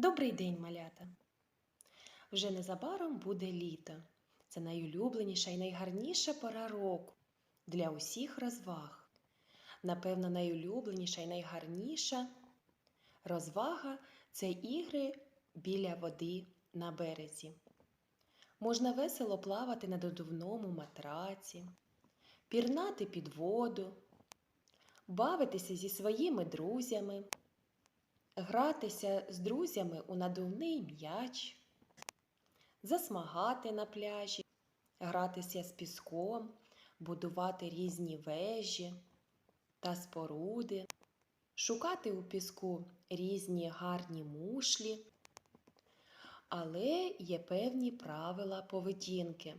Добрий день, малята! Вже незабаром буде літо. Це найулюбленіша і найгарніша пора року для усіх розваг. Напевно, найулюбленіша і найгарніша розвага це ігри біля води на березі. Можна весело плавати на додувному матраці, пірнати під воду, бавитися зі своїми друзями гратися з друзями у надувний м'яч, засмагати на пляжі, гратися з піском, будувати різні вежі та споруди, шукати у піску різні гарні мушлі. Але є певні правила поведінки,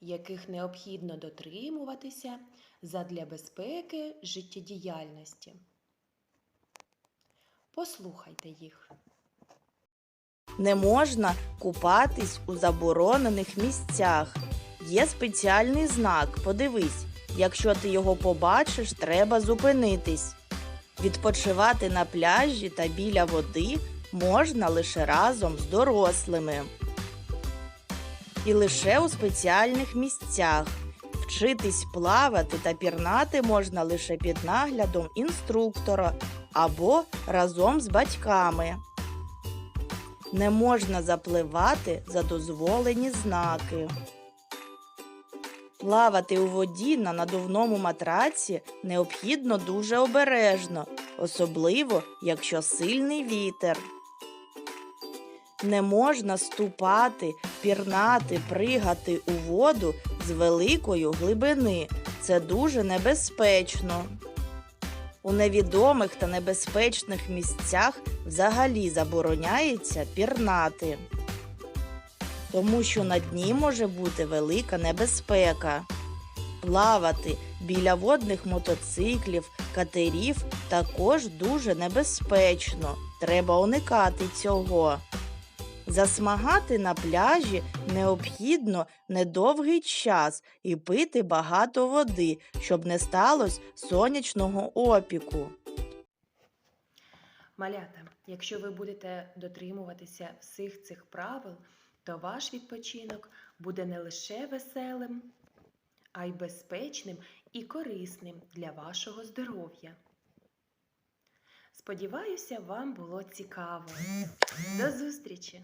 яких необхідно дотримуватися задля безпеки життєдіяльності. Послухайте їх. Не можна купатись у заборонених місцях. Є спеціальний знак. Подивись, якщо ти його побачиш, треба зупинитись. Відпочивати на пляжі та біля води можна лише разом з дорослими. І лише у спеціальних місцях. Вчитись плавати та пірнати можна лише під наглядом інструктора або разом з батьками. Не можна запливати за дозволені знаки. Плавати у воді на надувному матраці необхідно дуже обережно, особливо якщо сильний вітер. Не можна ступати, пірнати, пригати у воду з великої глибини. Це дуже небезпечно. У невідомих та небезпечних місцях взагалі забороняється пірнати, тому що на дні може бути велика небезпека. Плавати біля водних мотоциклів, катерів також дуже небезпечно. Треба уникати цього. Засмагати на пляжі необхідно недовгий час і пити багато води, щоб не сталося сонячного опіку. Малята, якщо ви будете дотримуватися всіх цих правил, то ваш відпочинок буде не лише веселим, а й безпечним і корисним для вашого здоров'я. Сподіваюся, вам було цікаво. До зустрічі!